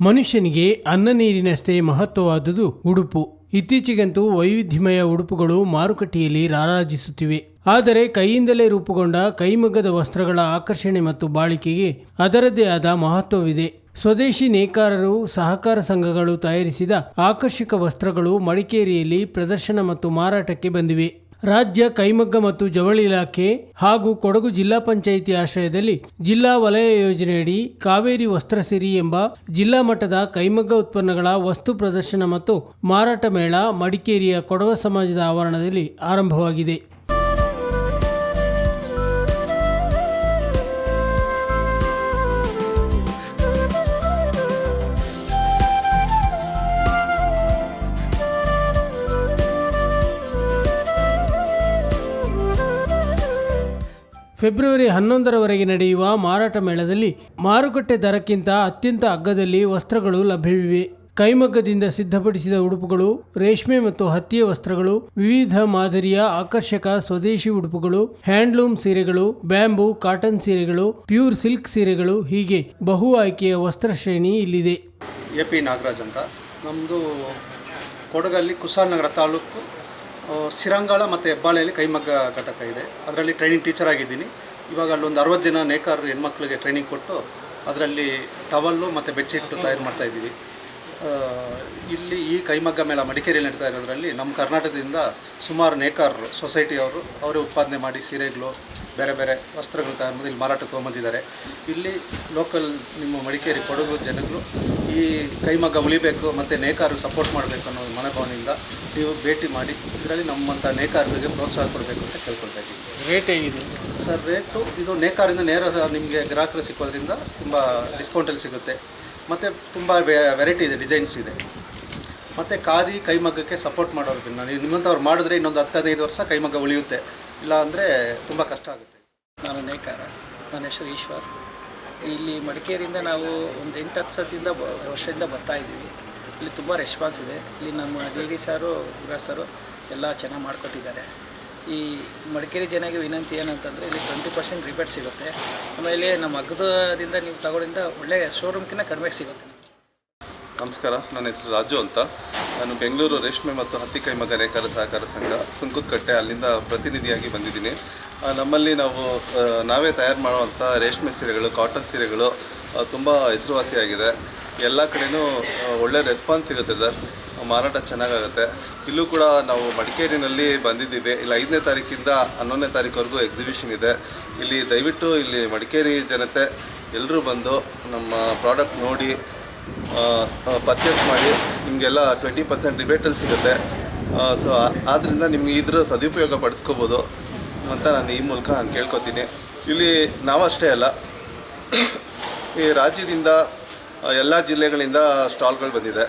ಮನುಷ್ಯನಿಗೆ ಅನ್ನ ನೀರಿನಷ್ಟೇ ಮಹತ್ವವಾದುದು ಉಡುಪು. ಇತ್ತೀಚೆಗಂತೂ ವೈವಿಧ್ಯಮಯ ಉಡುಪುಗಳು ಮಾರುಕಟ್ಟೆಯಲ್ಲಿ ರಾರಾಜಿಸುತ್ತಿವೆ. ಆದರೆ ಕೈಯಿಂದಲೇ ರೂಪುಗೊಂಡ ಕೈಮಗ್ಗದ ವಸ್ತ್ರಗಳ ಆಕರ್ಷಣೆ ಮತ್ತು ಬಾಳಿಕೆಗೆ ಅದರದೇ ಆದ ಮಹತ್ವವಿದೆ. ಸ್ವದೇಶಿ ನೇಕಾರರು, ಸಹಕಾರ ಸಂಘಗಳು ತಯಾರಿಸಿದ ಆಕರ್ಷಕ ವಸ್ತ್ರಗಳು ಮಡಿಕೇರಿಯಲ್ಲಿ ಪ್ರದರ್ಶನ ಮತ್ತು ಮಾರಾಟಕ್ಕೆ ಬಂದಿವೆ. ರಾಜ್ಯ ಕೈಮಗ್ಗ ಮತ್ತು ಜವಳಿ ಇಲಾಖೆ ಹಾಗೂ ಕೊಡಗು ಜಿಲ್ಲಾ ಪಂಚಾಯಿತಿ ಆಶ್ರಯದಲ್ಲಿ ಜಿಲ್ಲಾ ವಲಯ ಯೋಜನೆಯಡಿ ಕಾವೇರಿ ವಸ್ತ್ರಸಿರಿ ಎಂಬ ಜಿಲ್ಲಾ ಮಟ್ಟದ ಕೈಮಗ್ಗ ಉತ್ಪನ್ನಗಳ ವಸ್ತು ಪ್ರದರ್ಶನ ಮತ್ತು ಮಾರಾಟ ಮೇಳ ಮಡಿಕೇರಿಯ ಕೊಡವ ಸಮಾಜದ ಆವರಣದಲ್ಲಿ ಆರಂಭವಾಗಿದೆ. ಫೆಬ್ರವರಿ ಹನ್ನೊಂದರವರೆಗೆ ನಡೆಯುವ ಮಾರಾಟ ಮೇಳದಲ್ಲಿ ಮಾರುಕಟ್ಟೆ ದರಕ್ಕಿಂತ ಅತ್ಯಂತ ಅಗ್ಗದಲ್ಲಿ ವಸ್ತ್ರಗಳು ಲಭ್ಯವಿವೆ. ಕೈಮಗ್ಗದಿಂದ ಸಿದ್ಧಪಡಿಸಿದ ಉಡುಪುಗಳು, ರೇಷ್ಮೆ ಮತ್ತು ಹತ್ತಿಯ ವಸ್ತ್ರಗಳು, ವಿವಿಧ ಮಾದರಿಯ ಆಕರ್ಷಕ ಸ್ವದೇಶಿ ಉಡುಪುಗಳು, ಹ್ಯಾಂಡ್ಲೂಮ್ ಸೀರೆಗಳು, ಬ್ಯಾಂಬೂ, ಕಾಟನ್ ಸೀರೆಗಳು, ಪ್ಯೂರ್ ಸಿಲ್ಕ್ ಸೀರೆಗಳು, ಹೀಗೆ ಬಹು ಆಯ್ಕೆಯ ವಸ್ತ್ರ ಶ್ರೇಣಿ ಇಲ್ಲಿದೆ. ಎ ಪಿ ನಾಗರಾಜ್ ಅಂತ. ನಮ್ಮದು ಕೊಡಗಲ್ಲಿ ಕುಸಾಲನಗರ ತಾಲೂಕು ಸಿರಂಗಾಳ ಮತ್ತು ಹೆಬ್ಬಾಳೆಯಲ್ಲಿ ಕೈಮಗ್ಗ ಘಟಕ ಇದೆ. ಅದರಲ್ಲಿ ಟ್ರೈನಿಂಗ್ ಟೀಚರ್ ಆಗಿದ್ದೀನಿ. ಇವಾಗ ಅಲ್ಲೊಂದು ಅರವತ್ತು ಜನ ನೇಕಾರರು ಹೆಣ್ಮಕ್ಳಿಗೆ ಟ್ರೈನಿಂಗ್ ಕೊಟ್ಟು ಅದರಲ್ಲಿ ಟವಲ್ಲು ಮತ್ತು ಬೆಡ್ಶೀಟ್ ತಯಾರು ಮಾಡ್ತಾ ಇದ್ದೀವಿ. ಇಲ್ಲಿ ಈ ಕೈಮಗ್ಗ ಮೇಳ ಮಡಿಕೇರಿಯಲ್ಲಿ ನಡೀತಾ ಇರೋದ್ರಲ್ಲಿ ನಮ್ಮ ಕರ್ನಾಟಕದಿಂದ ಸುಮಾರು ನೇಕಾರರು ಸೊಸೈಟಿಯವರು ಅವರೇ ಉತ್ಪಾದನೆ ಮಾಡಿ ಸೀರೆಗಳು ಬೇರೆ ಬೇರೆ ವಸ್ತ್ರಗಳು ಮಾಡಿ ಇಲ್ಲಿ ಮಾರಾಟಕ್ಕೆ ತೊಗೊಂಬಂದಿದ್ದಾರೆ. ಇಲ್ಲಿ ಲೋಕಲ್ ನಿಮ್ಮ ಮಡಿಕೇರಿ ಕೊಡಗು ಜನಗಳು ಈ ಕೈಮಗ್ಗ ಉಳಿಬೇಕು ಮತ್ತು ನೇಕಾರು ಸಪೋರ್ಟ್ ಮಾಡಬೇಕು ಅನ್ನೋ ಮನೋಭಾವನೆಯಿಂದ ನೀವು ಭೇಟಿ ಮಾಡಿ ಇದರಲ್ಲಿ ನಮ್ಮಂಥ ನೇಕಾರರಿಗೆ ಪ್ರೋತ್ಸಾಹ ಕೊಡಬೇಕು ಅಂತ ಕೇಳ್ಕೊಳ್ತಾ ಇದ್ದೀವಿ ರೇಟ್ ಹೇಗಿದೆ? ಸರ್ ರೇಟು ಇದು ನೇಕಾರಿಂದ ನೇರ ನಿಮಗೆ ಗ್ರಾಹಕರು ಸಿಕ್ಕೋದ್ರಿಂದ ತುಂಬ ಡಿಸ್ಕೌಂಟಲ್ಲಿ ಸಿಗುತ್ತೆ. ಮತ್ತು ತುಂಬ ವೆರೈಟಿ ಇದೆ ಡಿಸೈನ್ಸ್ ಇದೆ. ಮತ್ತು ಖಾದಿ ಕೈಮಗ್ಗಕ್ಕೆ ಸಪೋರ್ಟ್ ಮಾಡೋರು ನೀವು ನಿಮ್ಮಂಥವ್ರು ಮಾಡಿದ್ರೆ ಇನ್ನೊಂದು ಹತ್ತು ಹದಿನೈದು ವರ್ಷ ಕೈಮಗ್ಗ ಉಳಿಯುತ್ತೆ. ಇಲ್ಲ ಅಂದರೆ ತುಂಬ ಕಷ್ಟ ಆಗುತ್ತೆ. ನಾನು ನೇಕಾರ, ನನ್ನ ಹೆಸರು ಈಶ್ವರ್. ಇಲ್ಲಿ ಮಡಿಕೇರಿಯಿಂದ ನಾವು ಒಂದು ಎಂಟು ಹತ್ತು ಸತಿಯಿಂದ ವರ್ಷದಿಂದ ಬರ್ತಾ ಇದ್ದೀವಿ. ಇಲ್ಲಿ ತುಂಬ ರೆಸ್ಪಾನ್ಸ್ ಇದೆ. ಇಲ್ಲಿ ನಮ್ಮ ಡಿ ಡಿ ಸಾರು ಸಾರು ಎಲ್ಲ ಚೆನ್ನಾಗಿ ಮಾಡಿಕೊಟ್ಟಿದ್ದಾರೆ. ಈ ಮಡಿಕೇರಿ ಜನಗೆ ವಿನಂತಿ ಏನಂತಂದರೆ ಇಲ್ಲಿ ಟ್ವೆಂಟಿ ಪರ್ಸೆಂಟ್ ರಿಬೇಟ್ ಸಿಗುತ್ತೆ. ಆಮೇಲೆ ನಮ್ಮ ಅಗ್ಗದಿಂದ ನೀವು ತಗೊಳ್ಳಿಂದ ಒಳ್ಳೆಯ ಶೋರೂಮ್ಕಿಂತ ಕಡಿಮೆ ಸಿಗುತ್ತೆ. ನಮಸ್ಕಾರ, ನನ್ನ ಹೆಸರು ರಾಜು ಅಂತ. ನಾನು ಬೆಂಗಳೂರು ರೇಷ್ಮೆ ಮತ್ತು ಹತ್ತಿ ಕೈಮಗ್ಗ ನೇಕಾರ ಸಹಕಾರ ಸಂಘ ಸುಂಕುತ್ಕಟ್ಟೆ ಅಲ್ಲಿಂದ ಪ್ರತಿನಿಧಿಯಾಗಿ ಬಂದಿದ್ದೀನಿ. ನಮ್ಮಲ್ಲಿ ನಾವು ನಾವೇ ತಯಾರು ಮಾಡುವಂಥ ರೇಷ್ಮೆ ಸೀರೆಗಳು, ಕಾಟನ್ ಸೀರೆಗಳು ತುಂಬ ಹೆಸರುವಾಸಿಯಾಗಿದೆ. ಎಲ್ಲ ಕಡೆಯೂ ಒಳ್ಳೆ ರೆಸ್ಪಾನ್ಸ್ ಸಿಗುತ್ತೆ ಸರ್. ಮಾರಾಟ ಚೆನ್ನಾಗಾಗುತ್ತೆ. ಇಲ್ಲೂ ಕೂಡ ನಾವು ಮಡಿಕೇರಿನಲ್ಲಿ ಬಂದಿದ್ದೀವಿ. ಇಲ್ಲಿ ಐದನೇ ತಾರೀಕಿಂದ ಹನ್ನೊಂದನೇ ತಾರೀಕುವರೆಗೂ ಎಕ್ಸಿಬಿಷನ್ ಇದೆ. ಇಲ್ಲಿ ದಯವಿಟ್ಟು ಇಲ್ಲಿ ಮಡಿಕೇರಿ ಜನತೆ ಎಲ್ಲರೂ ಬಂದು ನಮ್ಮ ಪ್ರಾಡಕ್ಟ್ ನೋಡಿ ಪರ್ಚೇಸ್ ಮಾಡಿ ನಿಮಗೆಲ್ಲ ಟ್ವೆಂಟಿ ಪರ್ಸೆಂಟ್ ರಿಬೇಟಲ್ಲಿ ಸಿಗುತ್ತೆ. ಸೊ ಆದ್ದರಿಂದ ನಿಮ್ಗೆ ಇದ್ರ ಸದುಪಯೋಗ ಪಡಿಸ್ಕೋಬೋದು ಅಂತ ನಾನು ಈ ಮೂಲಕ ನಾನು ಕೇಳ್ಕೊತೀನಿ. ಇಲ್ಲಿ ನಾವಷ್ಟೇ ಅಲ್ಲ. ಈ ರಾಜ್ಯದಿಂದ ಎಲ್ಲ ಜಿಲ್ಲೆಗಳಿಂದ ಸ್ಟಾಲ್ಗಳು ಬಂದಿದೆ.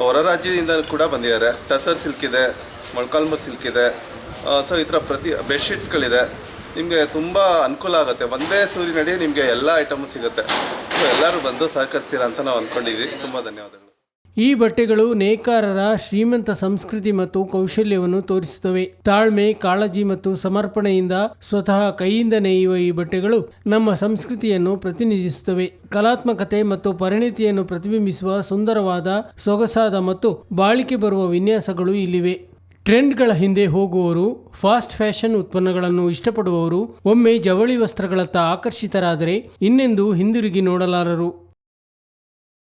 ಹೊರ ರಾಜ್ಯದಿಂದ ಕೂಡ ಬಂದಿದ್ದಾರೆ. ಟಸರ್ ಸಿಲ್ಕ್ ಇದೆ ಮೊಳ್ಕಾಲ್ಮರ್ ಸಿಲ್ಕ್ ಇದೆ. ಸೊ ಈ ಥರ ಪ್ರತಿ ಬೆಡ್ಶೀಟ್ಸ್ಗಳಿದೆ ನಿಮಗೆ ತುಂಬ ಅನುಕೂಲ ಆಗುತ್ತೆ. ಒಂದೇ ಸೂರಿನಡಿ ನಿಮಗೆ ಎಲ್ಲ ಐಟಮ್ ಸಿಗುತ್ತೆ. ಸೊ ಎಲ್ಲರೂ ಬಂದು ಸಹಕರಿಸ್ತೀರಾ ಅಂತ ನಾವು ಅಂದ್ಕೊಂಡಿದ್ವಿ ತುಂಬ ಧನ್ಯವಾದಗಳು. ಈ ಬಟ್ಟೆಗಳು ನೇಕಾರರ ಶ್ರೀಮಂತ ಸಂಸ್ಕೃತಿ ಮತ್ತು ಕೌಶಲ್ಯವನ್ನು ತೋರಿಸುತ್ತವೆ. ತಾಳ್ಮೆ, ಕಾಳಜಿ ಮತ್ತು ಸಮರ್ಪಣೆಯಿಂದ ಸ್ವತಃ ಕೈಯಿಂದ ನೇಯುವ ಈ ಬಟ್ಟೆಗಳು ನಮ್ಮ ಸಂಸ್ಕೃತಿಯನ್ನು ಪ್ರತಿನಿಧಿಸುತ್ತವೆ. ಕಲಾತ್ಮಕತೆ ಮತ್ತು ಪರಿಣಿತಿಯನ್ನು ಪ್ರತಿಬಿಂಬಿಸುವ ಸುಂದರವಾದ, ಸೊಗಸಾದ ಮತ್ತು ಬಾಳಿಕೆ ಬರುವ ವಿನ್ಯಾಸಗಳು ಇಲ್ಲಿವೆ. ಟ್ರೆಂಡ್ಗಳ ಹಿಂದೆ ಹೋಗುವವರು ಫಾಸ್ಟ್ ಫ್ಯಾಷನ್ ಉತ್ಪನ್ನಗಳನ್ನು ಇಷ್ಟಪಡುವವರು ಒಮ್ಮೆ ಜವಳಿ ವಸ್ತ್ರಗಳತ್ತ ಆಕರ್ಷಿತರಾದರೆ ಇನ್ನೆಂದೂ ಹಿಂದಿರುಗಿ ನೋಡಲಾರರು.